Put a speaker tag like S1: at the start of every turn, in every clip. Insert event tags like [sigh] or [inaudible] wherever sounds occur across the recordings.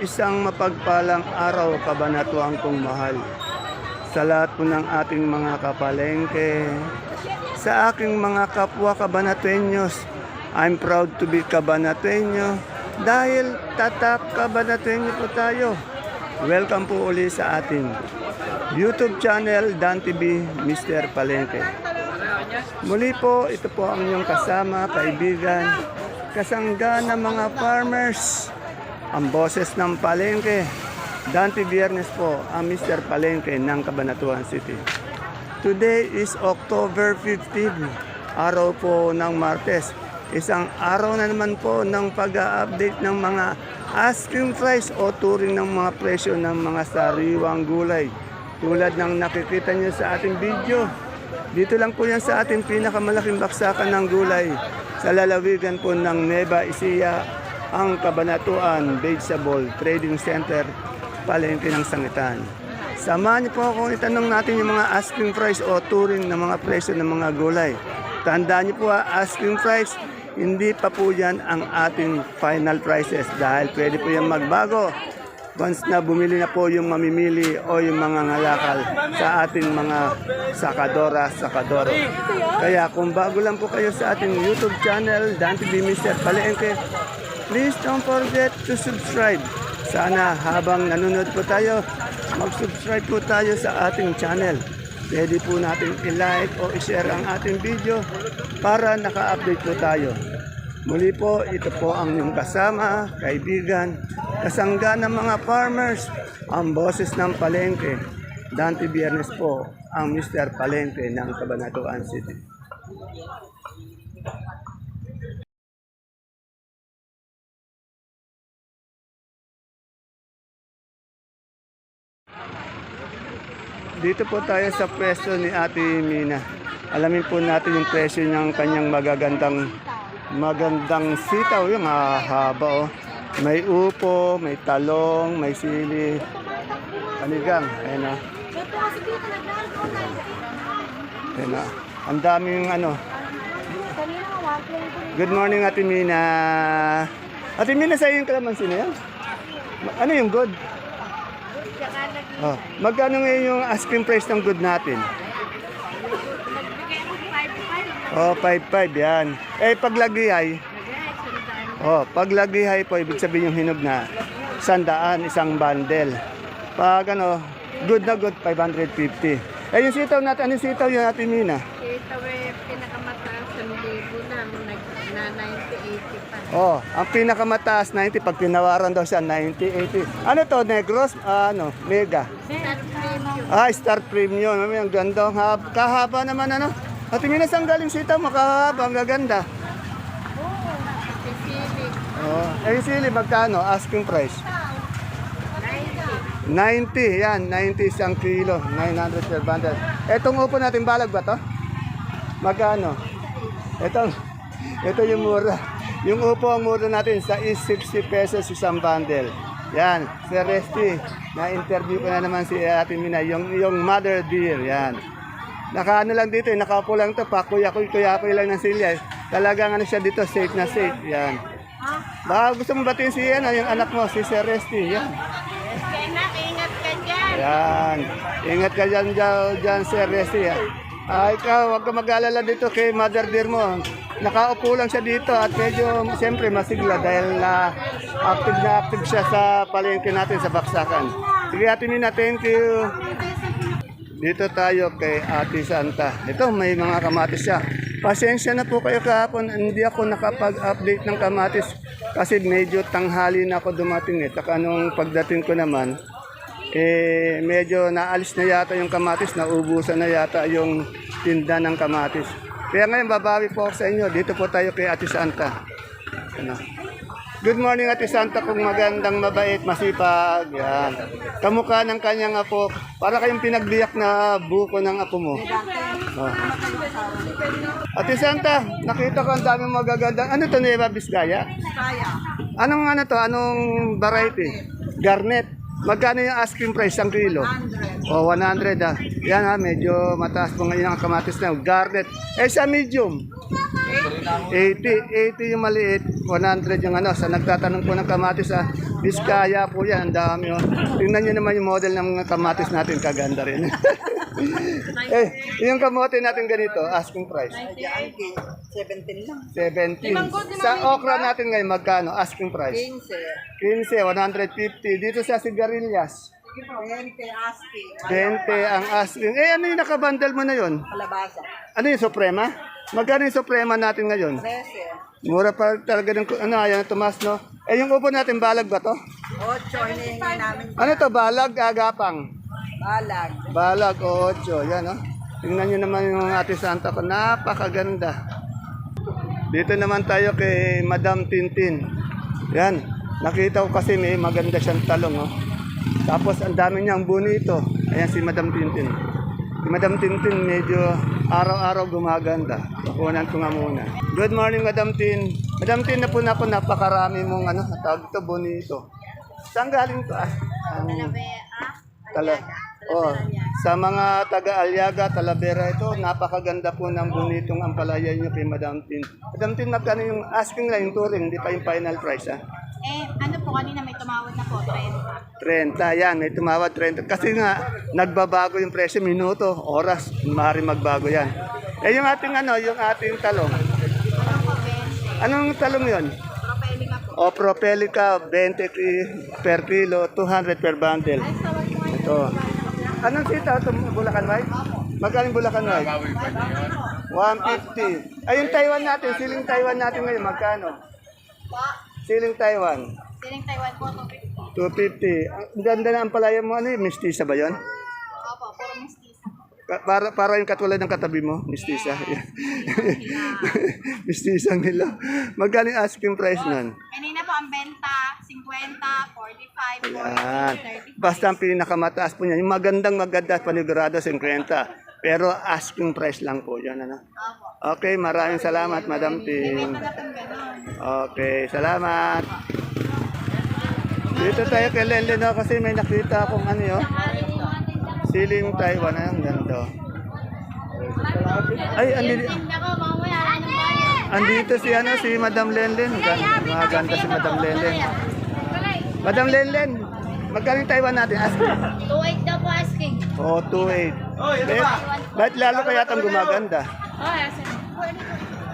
S1: isang mapagpalang araw kabanatuang kong mahal. Sa lahat po ng ating mga kapalengke, sa aking mga kapwa kabanatuenyos, I'm proud to be kabanatuenyo dahil tatak kabanatuenyo po tayo. Welcome po uli sa ating YouTube channel Dan TV Mr. Palengke. Muli po, ito po ang inyong kasama, kaibigan, kasangga ng mga farmers, ang boses ng palengke. Dante Biernes po, ang Mr. Palengke ng Cabanatuan City. Today is October 15, araw po ng Martes. Isang araw na naman po ng pag-update ng mga asking price o turing ng mga presyo ng mga sariwang gulay. Tulad ng nakikita nyo sa ating video. Dito lang po yan sa ating pinakamalaking baksakan ng gulay sa lalawigan po ng Neva Ecija, ang Kabanatuan Vegetable Trading Center, palengke ng Sangitan. Samahan niyo po ako itanong natin yung mga asking price o turing ng mga presyo ng mga gulay. Tandaan niyo po ha, asking price, hindi pa po yan ang ating final prices dahil pwede po yan magbago once na bumili na po yung mamimili o yung mga ngalakal sa ating mga sakadora, sakadoro. Kaya kung bago lang po kayo sa ating YouTube channel, Dan TV Mr. Palengke, please don't forget to subscribe. Sana habang nanonood po tayo, mag-subscribe po tayo sa ating channel. Pwede po natin i-like o i-share ang ating video para naka-update po tayo. Muli po, ito po ang inyong kasama, kaibigan, kasangga ng mga farmers, ang boses ng palengke. Dante Biernes po, ang Mr. Palengke ng Cabanatuan City. Dito po tayo sa pwesto ni Ate Mina. Alamin po natin yung presyo ng kanyang magagandang magandang sitaw yung haba oh. May upo, may talong, may sili. Panigang, ayan na. Ayan na. Ang daming ano. Good morning Ate Mina. Ate Mina, sa'yo yung kalamansi na yan? Ano yung good? Oh, magkano ngayon yung asking price ng good natin? Oh, 5.5 yan. Eh, paglagay Oh, paglagay po, ibig sabihin yung hinog na sandaan, isang bundle. Pag ano, good na good, 550. Eh, yung sitaw natin, ano yung sitaw yung natin, Mina?
S2: Ito eh, pinakamataas sa libo na, nag, na 90-80 pa.
S1: Oh, ang pinakamataas 90 pag tinawaran daw siya 90 80. Ano to, Negros? Ah, ano, Mega.
S2: Start premium.
S1: Ah, Star Premium. Mami, ang ganda. Hab- kahaba naman ano. At Mina, saan galing sitaw? Makahaba, ang gaganda. Oh, eh sili magkano? Asking price.
S2: 90.
S1: 90, yan, 90 isang kilo, 900 per bundle. Etong upo natin, balag ba to? Magkano? Ito, [laughs] ito yung mura. Yung upo ang mura natin sa is 60 pesos isang bundle. Yan, si Resty, na-interview ko na naman si Ate Mina, yung, yung mother dear, yan. Nakaano lang dito, eh, nakaupo lang to, pakuya-kuy-kuya-kuy lang ng silya. Talagang ano siya dito, safe na safe, yan. Baka gusto mo batiin si ano, yung anak mo, si Sir Resty, yan.
S2: Anak, ingat ka dyan.
S1: Yan. Ingat ka dyan, dyan, dyan Sir Resty. ah. Ah, ikaw, huwag ka mag-alala dito kay Mother Dear mo. Nakaupo lang siya dito at medyo, siyempre, masigla dahil na active na active siya sa palengke natin sa Baksakan. Sige, Ate Mina, thank you. Dito tayo kay Ate Santa. Ito, may mga kamatis siya. Pasensya na po kayo kahapon, hindi ako nakapag-update ng kamatis kasi medyo tanghali na ako dumating eh. Taka nung pagdating ko naman, eh medyo naalis na yata yung kamatis, naubusan na yata yung tinda ng kamatis. Kaya ngayon babawi po ako sa inyo. Dito po tayo kay Ate Santa. Ano? Good morning Ate Santa kung magandang mabait, masipag. Yan. Kamukha ng kanyang apo. Para kayong pinagbiyak na buko ng apo mo. Oh. Ate Santa, nakita ko ang dami magagandang. Ano to Nueva Vizcaya? Anong ano to? Anong variety? Garnet. Magkano yung asking price ang kilo? 100. Oh, 100 ah. Yan ha, medyo mataas po ngayon ang kamatis na. Garnet. Eh sa medium? 80. 80 yung maliit. 100 yung ano. Sa nagtatanong po ng kamatis ah. Biskaya po yan, ang dami. Oh. Tingnan nyo naman yung model ng mga kamatis natin, kaganda rin. [laughs] [laughs] eh, yung kamote natin ganito, asking price.
S3: 17 lang.
S1: 17. Sa okra natin ngayon, magkano? Asking price.
S3: 15.
S1: 15, 150. Dito sa sigarilyas,
S3: 20 asking.
S1: 20 ang asking. Eh, ano yung nakabundle mo na yon?
S3: Kalabasa.
S1: Ano yung Suprema? Magkano yung Suprema natin ngayon?
S3: 13.
S1: Mura pa talaga ng, ano, ayaw na tumas, no? Eh, yung upo natin, balag ba to?
S3: 8 hinihingi namin.
S1: Ano to, balag, agapang?
S3: Balag.
S1: Balag, o 8, yan, no? Tingnan nyo naman yung ate Santa ko, napakaganda. Dito naman tayo kay Madam Tintin. Yan, nakita ko kasi may maganda siyang talong, oh. Tapos ang dami niyang bonito. Ayan si Madam Tintin. Si Madam Tintin medyo araw-araw gumaganda. Kukunan ko nga muna. Good morning, Madam Tin. Madam Tin, na po na po napakarami mong ano, tawag ito, bonito. Saan galing to? Ah, ang- Tala. Oh, sa mga taga Aliaga, Talavera ito, napakaganda po ng bonitong ampalaya niyo kay Madam Tin. Madam Tin, magkano yung asking lang yung touring, hindi pa yung final price ha?
S4: Eh, ano po, kanina may tumawad na po, 30.
S1: 30, yan, may tumawad 30. Kasi nga, nagbabago yung presyo, minuto, oras, maaari magbago yan. Eh yung ating ano, yung ating talong.
S4: Ano po, 20.
S1: Anong talong yon?
S4: Propelica po.
S1: O Propelica, 20 ki- per kilo, 200 per bundle.
S4: Ay, tawag nga.
S1: Ito. Anong sitaw ito? Bulacan White? Magkaling Bulacan White? 150. Ay, yung Taiwan natin, siling Taiwan natin ngayon, magkano? Siling Taiwan,
S4: Siling Taiwan po, 250.
S1: 250. Ang ganda na ang palaya mo, ano yun, mistisa ba yun? Para, para yung katulad ng katabi mo, mistisa. [laughs] mistisa nila. Magkano yung asking price nun?
S4: Kanina po ang benta, 50, 45, 40,
S1: Yan.
S4: 30.
S1: Basta ang pinakamataas po niya. Yung magandang maganda at panigurado 50. Pero asking price lang po yan. Ano?
S4: Opo.
S1: Okay, maraming salamat, Madam Ting.
S4: Benta na pong gano'n.
S1: Okay, salamat. Dito tayo kay Lenlen no, kasi may nakita akong ano yun. Siling Taiwan. Ay, ang ganda. Ay, andito,
S4: ba
S1: si ano si Madam Lenlen. Ganda, maganda si Madam Lenlen. Madam Lenlen, magkano Taiwan natin? Asking.
S4: 2.8 daw po asking.
S1: Oh, 2.8. Eh, Ba't lalo kaya itong gumaganda?
S4: Oh?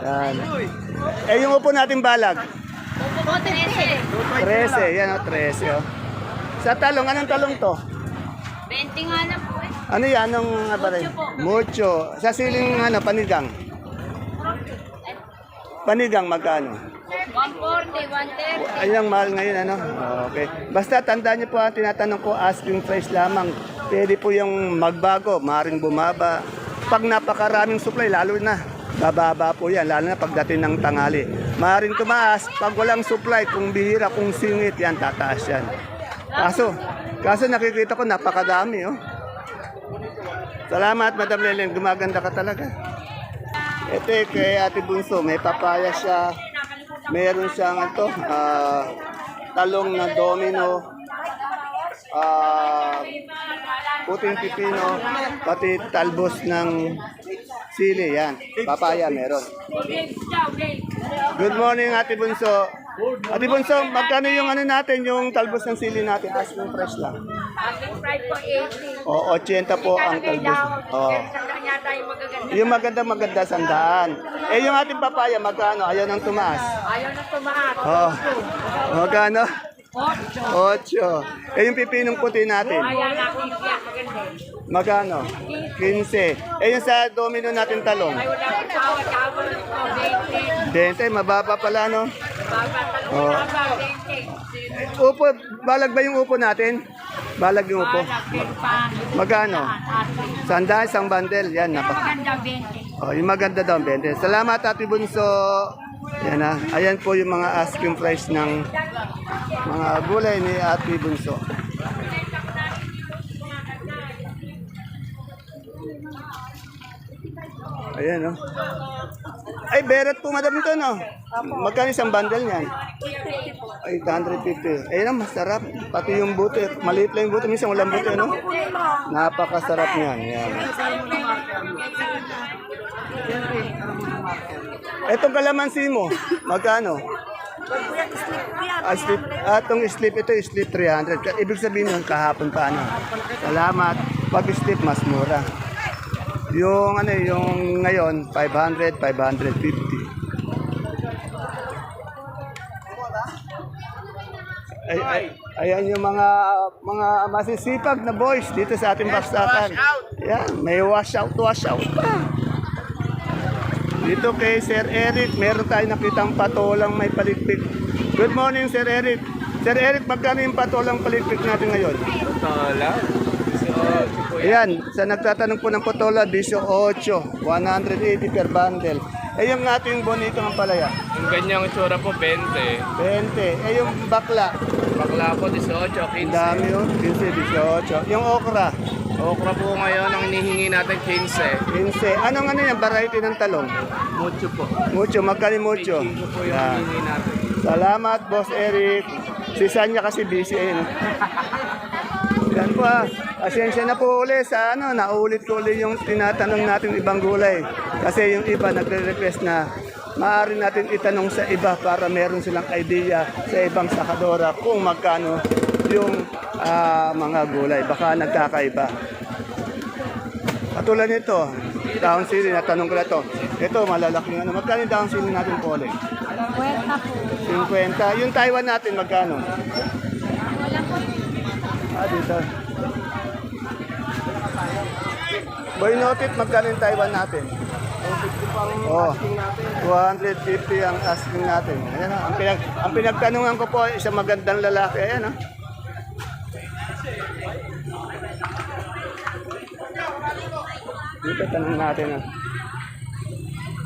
S1: Yan. Eh, yung upo natin balag.
S4: Po, 13.
S1: 13. Yan o, 13. Oh. Sa talong, anong talong to?
S4: 20 nga na.
S1: Ano yan? Anong rin? Mucho. Sa siling ano, panigang. Panigang magkano?
S4: 140, 130.
S1: Ay, ang mahal ngayon, ano? Okay. Basta tandaan niyo po, ang tinatanong ko, asking price lamang. Pwede po yung magbago, maring bumaba. Pag napakaraming supply, lalo na, bababa po yan, lalo na pagdating ng tangali. Maring tumaas, pag walang supply, kung bihira, kung singit, yan, tataas yan. Kaso, kaso nakikita ko, napakadami, oh. Salamat, Madam Lelen, gumaganda ka talaga. Ito eh, kay Ate Bunso, may papaya siya. Meron siyang ito, ah, talong na domino, ah, puting pipino, pati talbos ng sili, yan. Papaya meron. Good morning, Ate Bunso. Ate Bunso, magkano yung ano natin, yung talbos ng sili natin? Asking price lang.
S2: Asking price po 80.
S1: O, 80 po ang talbos. Oh.
S2: Yung.
S1: Yung maganda maganda sandaan. Eh yung ating papaya magkano? Ayaw nang tumaas.
S2: Ayaw na tumahat.
S1: Oh. Magkano? Ocho. Eh yung pipinong puti natin. Magkano? 15. Eh yung sa domino natin talong.
S2: Ay wala ko tawad. Tawad po 20.
S1: 20. Mababa pala no? Oh.
S2: na ba 20.
S1: Upo, balag ba yung upo natin? Balag yung upo. Magkano? Sandaan, isang bundle. Yan, napak.
S2: Maganda 20.
S1: Oh, yung maganda daw, 20. Salamat, Ate Bunso. Yan na. Ayan po yung mga asking price ng mga gulay ni Ate Bunso. Ayan, oh. Ay, berat po, madam ito, no? Magkano isang bundle niyan? Ay, 850. Ayun ang masarap. Pati yung buto. Maliit lang yung buto. Minsan walang buto, no? Napakasarap niyan. Yan. Etong kalamansi mo, magkano? Ah, slip, ah, itong slip, ito slip 300. Ka- Ibig sabihin nun, kahapon pa ano. Salamat. Pag slip, mas mura. Yung ano, yung ngayon, 500, 550. Ay, ay, ayan yung mga mga masisipag na boys dito sa ating baksakan. Yan, may wash out, wash out pa. Dito kay Sir Eric, meron tayong nakitang patolang may paligpik. Good morning, Sir Eric. Sir Eric, magkano yung patolang paligpik natin ngayon?
S5: Tola. So,
S1: Ayan, sa nagtatanong po ng patola, 18, 180 per bundle. Eh yung ating bonito ng palaya,
S5: yung ganyang itsura po, 20.
S1: 20. Eh yung bakla,
S5: Bakla po, 18,
S1: ang
S5: 15.
S1: dami yun, 15, 18. Yung okra,
S5: Okra po ngayon, ang hinihingi natin 15.
S1: 15. Anong ano yan, variety ng talong?
S5: Mucho po.
S1: Mucho, magkali mucho.
S5: Po yung
S1: Yan.
S5: hinihingi natin.
S1: Salamat, Boss Eric. Si Sanya kasi busy eh. no? Yan po ah. Asensya na po uli sa ano, naulit ko uli yung tinatanong natin ibang gulay. Kasi yung iba nagre-request na maaari natin itanong sa iba para meron silang idea sa ibang sakadora kung magkano yung ah, mga gulay. Baka nagkakaiba. Katulad nito, down sili, natanong ko na to. Ito, malalaking ano. Magkano yung down sili natin po ulit?
S4: Kwenta po.
S1: 50. Yung Taiwan natin, magkano?
S4: Wala po.
S1: Ah, dito. Boy Notit, magkano yung Taiwan natin? Oh, 250 ang asking natin. Ayan, ang, pinag, ang pinagtanungan ko po, isang magandang lalaki. Ayan, oh. Dito tanong natin. Oh.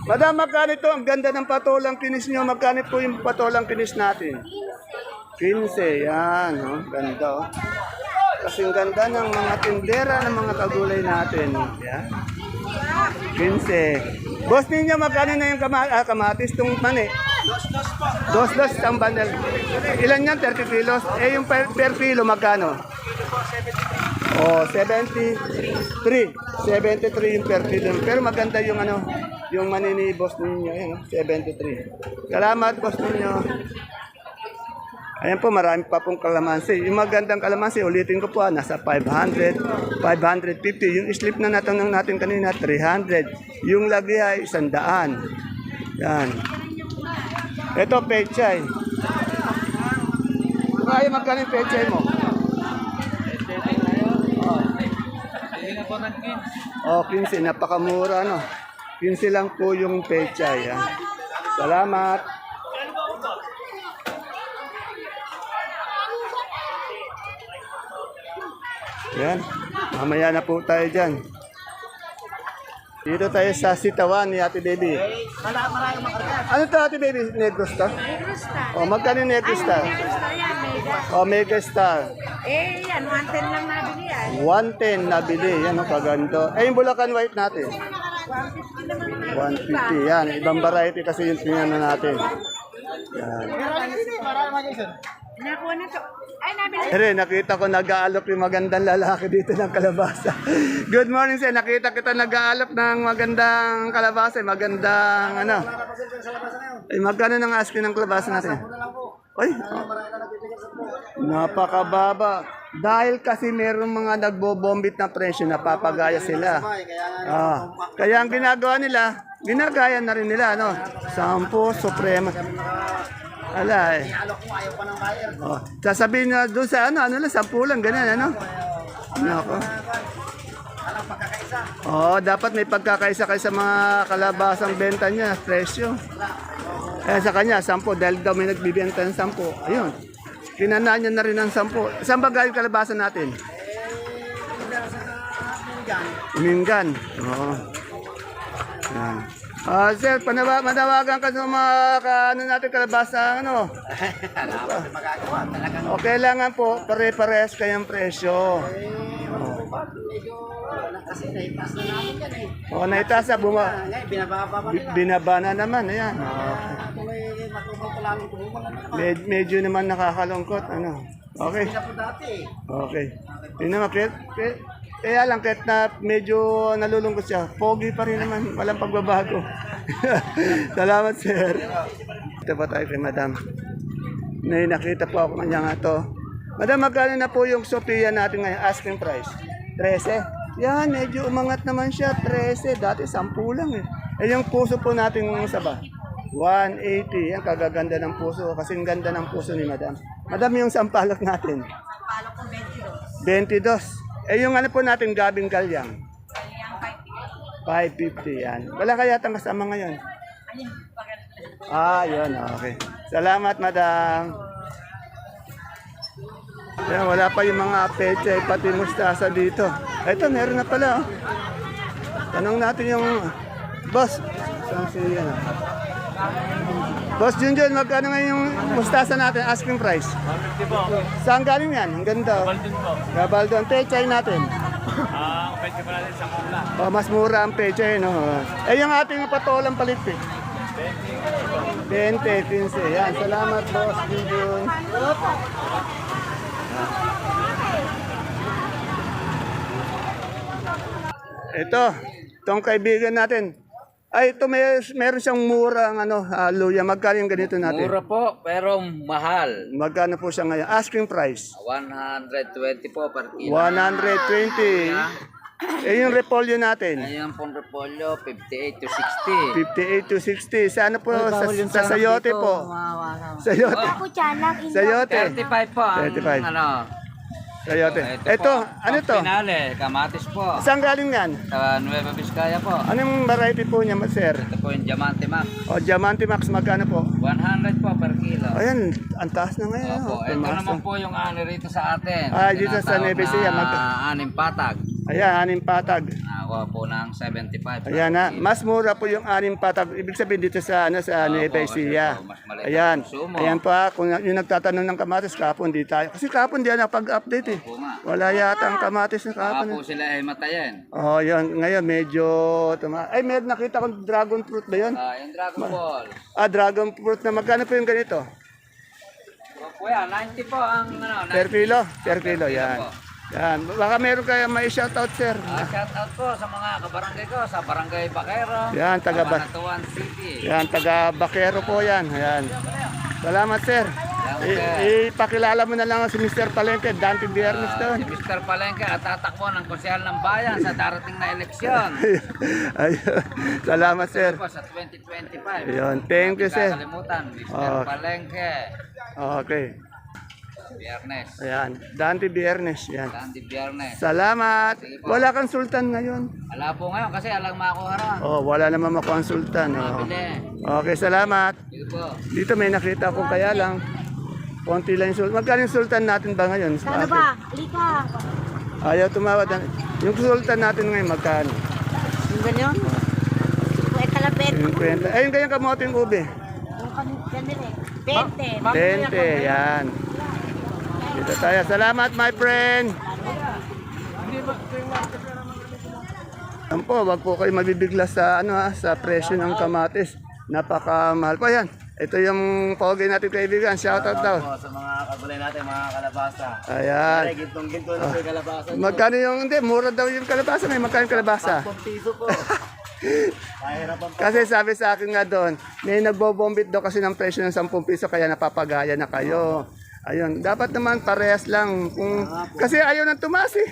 S1: Madam, magkano ito? Ang ganda ng patolang kinis nyo. Magkano po yung patolang kinis natin? 15, yan, no? Ganda, oh. Kasi ang ganda ng mga tindera ng mga kagulay natin. Yan. 15. Boss ninyo, magkano na yung kama ah, kamatis itong mani? Dos, dos ang bundle. Ilan yan? 30 kilos? Eh, yung per, per kilo, magkano? Oh, 73. 73 yung per kilo. Pero maganda yung ano, yung mani ni boss ninyo. Yan, oh, 73. Salamat, boss ninyo. Ayan po, marami pa pong kalamansi. Yung magandang kalamansi, ulitin ko po, ah, nasa 500, 550. Yung slip na natanong natin kanina, 300. Yung lagi ay 100. Yan. Ito, pechay. Kaya magkano yung pechay mo? Oh, 15. Napakamura, no? 15 lang po yung pechay. Yan. Salamat. Yan. Mamaya na po tayo dyan. Dito tayo sa sitawan ni Ate Baby. Ano to Ate Baby? Negros to? O, magkano yung Negros
S2: mega.
S1: O, Mega Star.
S2: Eh, yan, 110 lang nabili yan.
S1: 110 nabili. Yan ang kaganda. Eh, yung Bulacan White natin. 150. Yan. Ibang variety kasi yung tingnan natin. Yan.
S2: Nakuha na to. Ay, nabili.
S1: Ere, nakita ko nag-aalok yung magandang lalaki dito ng kalabasa. [laughs] Good morning sir, nakita kita nag-aalok ng magandang kalabasa, magandang ano. Ay, magkano nang asking ng kalabasa natin? Ay, napakababa. Dahil kasi meron mga nagbobombit na presyo, napapagaya sila. Ah, kaya ang ginagawa nila, ginagaya na rin nila, ano? Sampo, Suprema. Ala eh. Oh, sasabihin na doon sa ano, ano lang, sampu lang, ganyan, ano? Nako. Oh, dapat may pagkakaisa kayo sa mga kalabasang benta niya, presyo. Eh, sa kanya, sampo, dahil daw may nagbibenta ng sampo. Ayun. Kinanaan niya na rin ng sampo. Saan ba galing kalabasa natin? Mingan. Oo. Yan. Ah, sir, panawa, manawagan ka sa mga ka, ano natin kalabasa, ano? [laughs] O, kailangan po, pare-pares kayang presyo. O, naitaas na, buma, bi- binaba na naman, ayan. Med- medyo naman nakakalungkot, ano? Okay. Okay. Yun naman, kaya, kaya, kaya lang, kahit na medyo nalulungkot siya, pogi pa rin naman, walang pagbabago. [laughs] Salamat, sir. Ito pa tayo kay madam. May nakita po ako kanya nga to. Madam, magkano na po yung Sophia natin ngayon? Asking price? 13? Yan, medyo umangat naman siya. 13. Dati 10 lang eh. Eh yung puso po natin ng saba. 180. Yan, kagaganda ng puso. Kasing ganda ng puso ni madam. Madam, yung sampalok natin.
S3: Palo ko 22.
S1: 22. Eh yung ano po natin, gabing galyang.
S3: Kaya
S1: 550 yan. Wala kaya tang kasama ngayon? Ah, yun. Okay. Salamat, madam. Yan, wala pa yung mga peche, pati mustasa dito. Ito, meron na pala. Oh. Tanong natin yung boss. Saan si ano? Boss Junjun, magkano ngayon yung mustasa natin? Asking price.
S6: 150 po.
S1: Saan galing yan? Ang ganda.
S6: Baldun po.
S1: Gabaldon. Pechay natin.
S6: Ah, ang pwede pa natin sa mula.
S1: Oh, mas mura ang peche, no? Eh, yung ating patolang palitpik. 20, 15. Yan. Salamat, boss. Junjun. Ito, itong kaibigan natin. Ay, ito may, meron siyang murang ano, ah, luya. Magkano yung ganito natin?
S7: Mura po, pero mahal.
S1: Magkano po siya ngayon? Asking price.
S7: 120 po per kilo.
S1: 120. Eh, yung repolyo natin.
S7: Ayan pong repolyo, 58 to 60.
S1: 58 to 60. Sa ano po? Sa, sa sayote po. Sayote. Sayote.
S7: 35 po ang
S1: 35.
S7: ano.
S1: Sayote.
S7: Ito,
S1: Ito,
S7: po,
S1: ano to?
S7: Pinale, kamatis po.
S1: Saan galing yan?
S7: Sa Nueva Vizcaya po.
S1: Anong variety po niya, sir?
S7: Ito po yung Diamante Max.
S1: O, Diamante Max, magkano po?
S7: 100 po per kilo.
S1: Ayan, ang taas na ngayon. oh.
S7: Opo, ito
S1: Tumaas
S7: naman
S1: na.
S7: po yung ani rito sa atin.
S1: Ah, dito sa Nueva
S7: na
S1: mag-
S7: anim patag.
S1: Ayan, anim patag.
S7: Ako po ng 75. per
S1: Ayan na, mas mura po yung anim patag. Ibig sabihin dito sa ano sa
S7: Opo,
S1: Nueva
S7: kasi po, mas
S1: Ayan.
S7: ang konsumo.
S1: Ayan pa, kung yung nagtatanong ng kamatis, kapon di tayo. Kasi kapon di na pag-update eh.
S7: Opo.
S1: Wala yata ang kamatis na
S7: Baka
S1: kapon.
S7: po sila ay matayin.
S1: Oh, yun. Ngayon, medyo... Tuma Ay, meron nakita kong dragon fruit ba yun?
S7: Ah, yung Dragon Ball.
S1: Ah, dragon fruit na magkano po yung ganito?
S7: Yan, 90 po ang ano, 90.
S1: Per kilo? Per kilo, yan.
S7: po.
S1: Yan. Baka meron kayo may shoutout, sir.
S7: Ah, shout out po sa mga kabarangay ko sa Barangay Bakero.
S1: Yan, taga Ba-
S7: Cabanatuan City.
S1: Yan, taga Bakero po yan. Ayan. Salamat, sir. I- ipakilala mo na lang si Mr. Palengke, Dante Biernes doon.
S7: si Mr. Palengke at tatakbo ng konsyal ng bayan sa darating na eleksyon. [laughs]
S1: Ayun. Salamat, sir.
S7: po sa 2025.
S1: Ayun. Thank you, sir.
S7: kakalimutan, Mr.
S1: Ah.
S7: Palengke.
S1: Okay.
S7: Biyernes.
S1: Ayan. Dante Biernes. Yan.
S7: Dandi Biyernes.
S1: Salamat. Wala kang sultan ngayon.
S7: Ala po ngayon kasi alang makuha ron.
S1: Oh, wala naman makuha ang sultan. Oh. Okay, salamat. Dito may nakita ko kaya lang. Konti lang yung sultan. Magkano yung sultan natin ba ngayon?
S4: Ano ba? Lika.
S1: Ayaw tumawad. Yung sultan natin ngayon, magkano?
S4: Yung ganyan? Yung talabet.
S1: Yung kwenta. Ay, yung ube.
S4: Yung ganyan eh. 20.
S1: 20, yan. Dito tayo. Salamat, my friend. Yan po, wag po kayo mabibigla sa ano ha, sa presyo ng kamatis. Napakamahal po yan. Ito yung pogi natin kaibigan. Shoutout daw.
S6: sa mga kabulay natin, mga kalabasa.
S1: Ayan.
S6: Gintong ginto na po yung kalabasa.
S1: Magkano yung, hindi, mura daw yung kalabasa. May magkano yung kalabasa?
S6: piso po. [laughs] Kahirapan
S1: Kasi sabi sa akin nga doon, may nagbobombit daw kasi ng presyo ng 10 piso kaya napapagaya na kayo. Ayun, dapat naman parehas lang. Kung, kasi ayaw nang tumaas eh.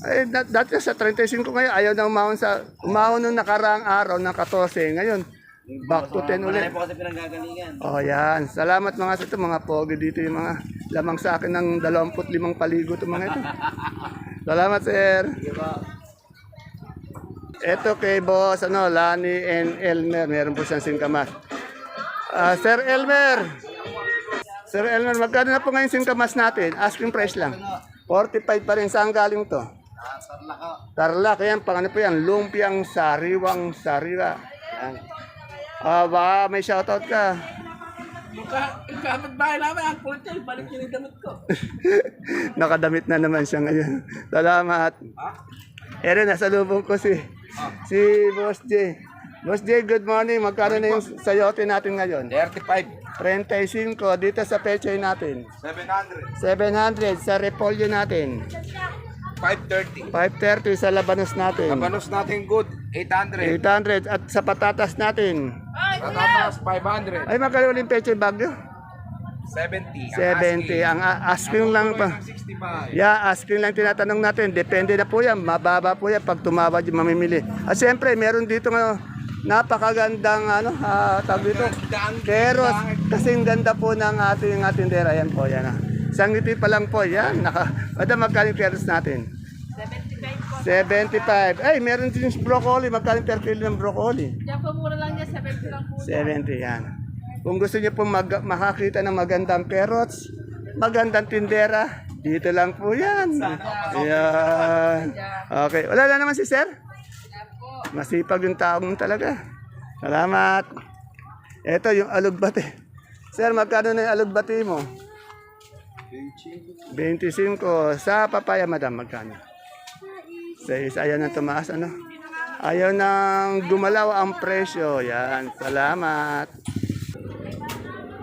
S1: Ay, da- dati sa 35 ngayon, ayaw na umahon sa, umahon nung nakaraang araw ng 14. Ngayon, back to 10 ulit.
S6: po kasi pinanggagalingan.
S1: Oh, yan. Salamat mga sa ito, mga pogi dito yung mga lamang sa akin ng 25 paligo itong mga ito. [laughs] Salamat, sir. Ito kay boss, ano, Lani and Elmer. Meron po siyang singkamas. Ah, Sir Elmer. Sir Elmer, magkano na po ngayon singkamas natin? Asking price lang. 45 pa rin. Saan galing to? Tarlac. Yan, pang ano po yan? Lumpiang sariwang sariwa. Yan. Ah, baka may shoutout ka.
S6: Yung kapitbahay namin, ang kulay, balik niyo yung damit ko. [laughs]
S1: Nakadamit na naman siya ngayon. Salamat. Ere, nasa lubong ko si, si Boss J. Boss J, good morning. Magkano na yung sayote natin ngayon?
S7: 35.
S1: 35 dito sa pechay natin.
S6: 700.
S1: 700 sa repolyo natin.
S7: 530.
S1: 530 sa labanos natin.
S7: Panos natin good, 800.
S1: 800 at sa patatas natin.
S5: Natataas 500.
S1: Ay, magkano ulit yung bagyo?
S5: 70.
S1: 70. Ang a- asking lang pa.
S5: 65.
S1: Yeah, asking lang tinatanong natin. Depende na po yan. Mababa po yan pag tumawad yung mamimili. At siyempre, meron dito nga napakagandang ano, ah, tawag dito. Pero kasing ganda po ng ating ating tindera. Yan po, yan. Ah. Isang ngiti pa lang po, yan. Naka, madam, magkano peros natin? 75 Ay, meron din yung broccoli. Magkano per kilo ng broccoli?
S4: Diyan po mura lang niya, 70 lang po.
S1: 70 yan. Kung gusto niyo po mag- makakita ng magandang carrots, magandang tindera, dito lang po yan. Yan. Okay. Wala na naman si sir? Masipag yung taong talaga. Salamat. Ito yung alugbati. Sir, magkano na yung alugbati mo? 25. Sa papaya, madam, magkano? Sa isa, ayaw na tumaas, ano? Ayaw nang gumalaw ang presyo. Yan, salamat.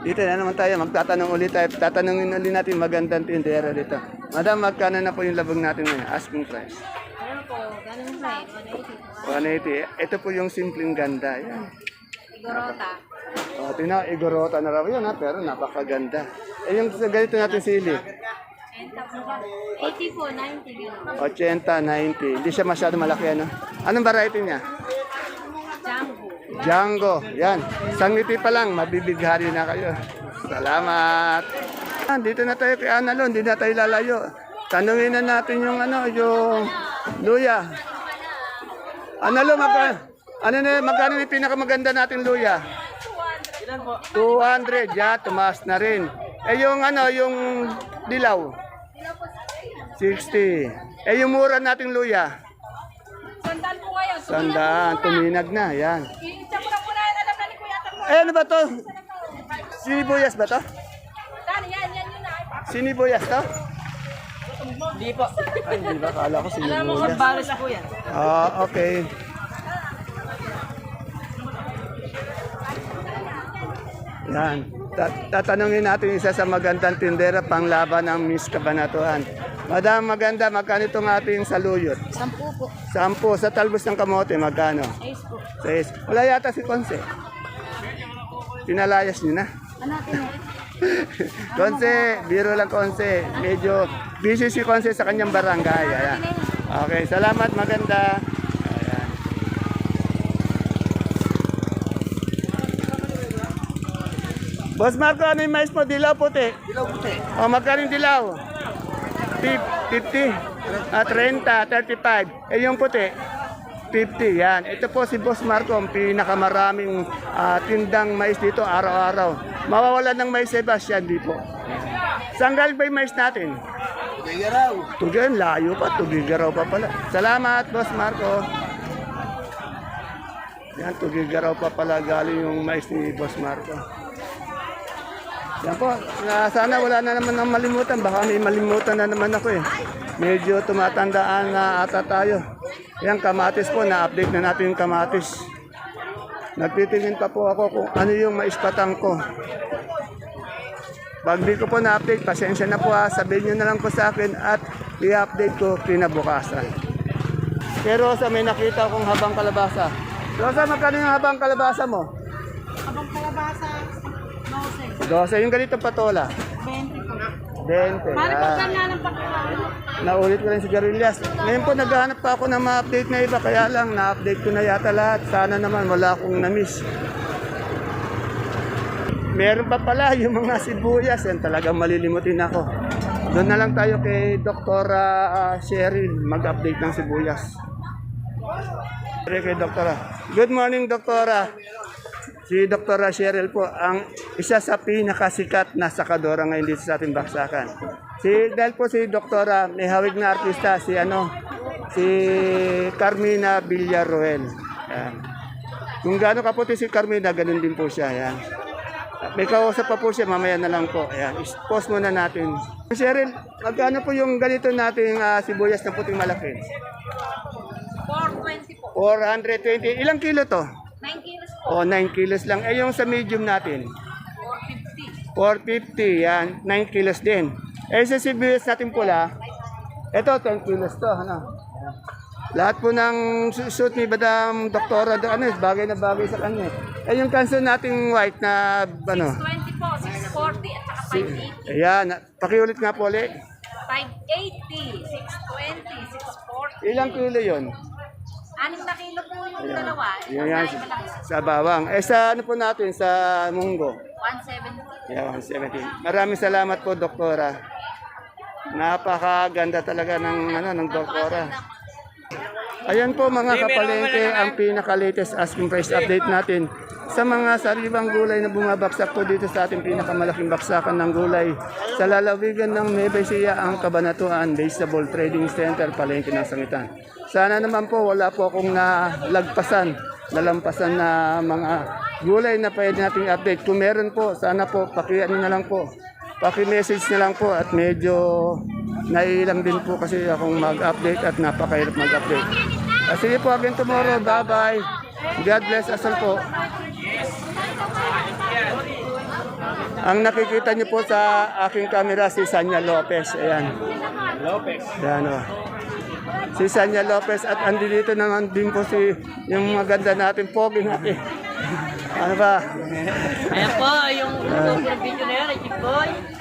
S1: Dito na naman tayo, magtatanong ulit tayo. Tatanungin ulit natin magandang tindera dito. Madam, magkano na po yung labog natin ngayon? Asking price.
S4: Po, ganun pa eh,
S1: 180. Ito po yung simpleng ganda. Yan.
S4: Igorota.
S1: O, tina, igorota na raw yun ha, pero napakaganda. Eh, yung sa ganito natin sili,
S4: 80 po, 90 gano'n.
S1: 80, 90. Hindi siya masyado malaki, ano? Anong variety niya?
S4: Jumbo.
S1: Django. Yan. Sangiti pa lang, mabibighari na kayo. Salamat. Ah, dito na tayo kay Analon, hindi na tayo lalayo. Tanungin na natin yung ano, yung luya. Analon, magka, ano na, magkano yung pinakamaganda natin luya? 200. Ya, tumaas na rin. Eh yung ano, yung dilaw? 60. Eh yung mura nating luya?
S4: Sandal po ngayon.
S1: Sandaan, tuminag na, yan.
S4: Isa mo na po na yan, alam na ni Kuya Tango.
S1: Eh, ano ba to? Sinibuyas ba to?
S4: Yan, yan yun na.
S1: Sinibuyas to? Hindi po. Ay, hindi ba? Kala ko sinibuyas.
S3: Balas po yan.
S1: Ah, okay. Yan. Ta- tatanungin natin isa sa magandang tindera pang laban ng Miss Kabanatuan. Madam, maganda, magkano itong ating saluyot?
S4: Sampu po.
S1: Sampo, sa talbos ng kamote, magkano?
S4: Ayos po.
S1: Sais. Wala yata si Conce. Pinalayas niyo na.
S4: Ano natin eh?
S1: Konse, biro lang Konse. Medyo busy si Konse sa kanyang barangay. Ayan. Okay, salamat, maganda. Ayan. Boss Marco, ano yung mais mo? Dilaw puti? Dilaw puti. O, magkano yung dilaw? Fif- 50. Ah, 30, 35. Eh, yung puti? 50, yan. Ito po si Boss Marco, ang pinakamaraming ah, tindang mais dito araw-araw. Mawawala ng mais Sebastian, di po. Saan galing ba yung mais natin? Tugigaraw. Tugigaraw, layo pa. Tugigaraw pa pala. Salamat, Boss Marco. Yan, tugigaraw pa pala galing yung mais ni Boss Marco. Yan po, na, sana wala na naman ang malimutan. Baka may malimutan na naman ako eh. Medyo tumatandaan na ata tayo. Yan, kamatis po, na-update na natin yung kamatis. Nagtitingin pa po ako kung ano yung maispatang ko. Pag di ko po na-update, pasensya na po ha. Sabihin nyo na lang po sa akin at i-update ko kinabukasan. Pero sa may nakita akong habang kalabasa. Rosa, magkano yung habang kalabasa mo?
S4: Abang kalabasa, 12.
S1: 12. Yung ganito patola.
S4: 20 po.
S1: 20.
S4: Mari po
S1: Ah.
S4: na ng pagkakaan.
S1: Naulit ko rin si Garillas. Ngayon po naghahanap pa ako ng ma-update na iba. Kaya lang, na-update ko na yata lahat. Sana naman wala akong na-miss. Meron pa pala yung mga sibuyas. Yan talagang malilimutin ako. Doon na lang tayo kay Dr. Cheryl mag-update ng sibuyas. Kay Doktora. Good morning, Doktora. Si Dr. Cheryl po ang isa sa pinakasikat na sakadora ngayon dito sa ating baksakan. Si dahil po si Doktora may hawig na artista si ano si Carmina Villaruel. Yan. Kung gaano kaputi si Carmina, ganun din po siya. Yan. May kausap pa po siya, mamaya na lang po. Ayan, post muna natin. Cheryl, magkano po yung ganito nating ah, sibuyas na puting malaki?
S4: 420 po.
S1: 420. Ilang kilo to?
S4: 9 kilos po.
S1: O, 9 kilos lang. Eh, yung sa medium natin?
S4: 450.
S1: 450. Yan, 9 kilos din. Eh, sa sibuyas natin pula, ito, 10 kilos to. Ano? Lahat po ng su- suit ni Madam Doktora, ano, bagay na bagay sa kanya. Eh, yung kanso nating white na, ano?
S4: 20 po, 640 at saka 580.
S1: Ayan, pakiulit nga po ulit.
S4: 580, 620, 640.
S1: Ilang kilo yon?
S4: Anim na kilo po yung dalawa.
S1: Yan, yan,
S4: malaki.
S1: sa bawang. Eh, sa ano po natin, sa munggo?
S4: 170.
S1: Yeah, 170. Maraming salamat po, doktora. Napakaganda talaga ng ano ng doktora. Ayan po mga kapalengke ang pinaka-latest asking price update natin sa mga sariwang gulay na bumabaksak po dito sa ating pinakamalaking baksakan ng gulay sa lalawigan ng Ecija ang Kabanatuan Vegetable Trading Center Palengke ng Sangitan. Sana naman po wala po akong nalagpasan, nalampasan na mga gulay na pwede nating update. Kung meron po, sana po pakiano na lang po. Paki-message na lang po at medyo nailang din po kasi akong mag-update at napakahirap mag-update. Ah, sige po, again tomorrow. Bye-bye. God bless us all po. Ang nakikita niyo po sa aking camera si Sanya Lopez. Ayan. Lopez. Ayan o. Si Sanya Lopez at andito naman din po si yung maganda natin pogi natin. Ano ba?
S3: Ayan po, yung video na yan, Boy.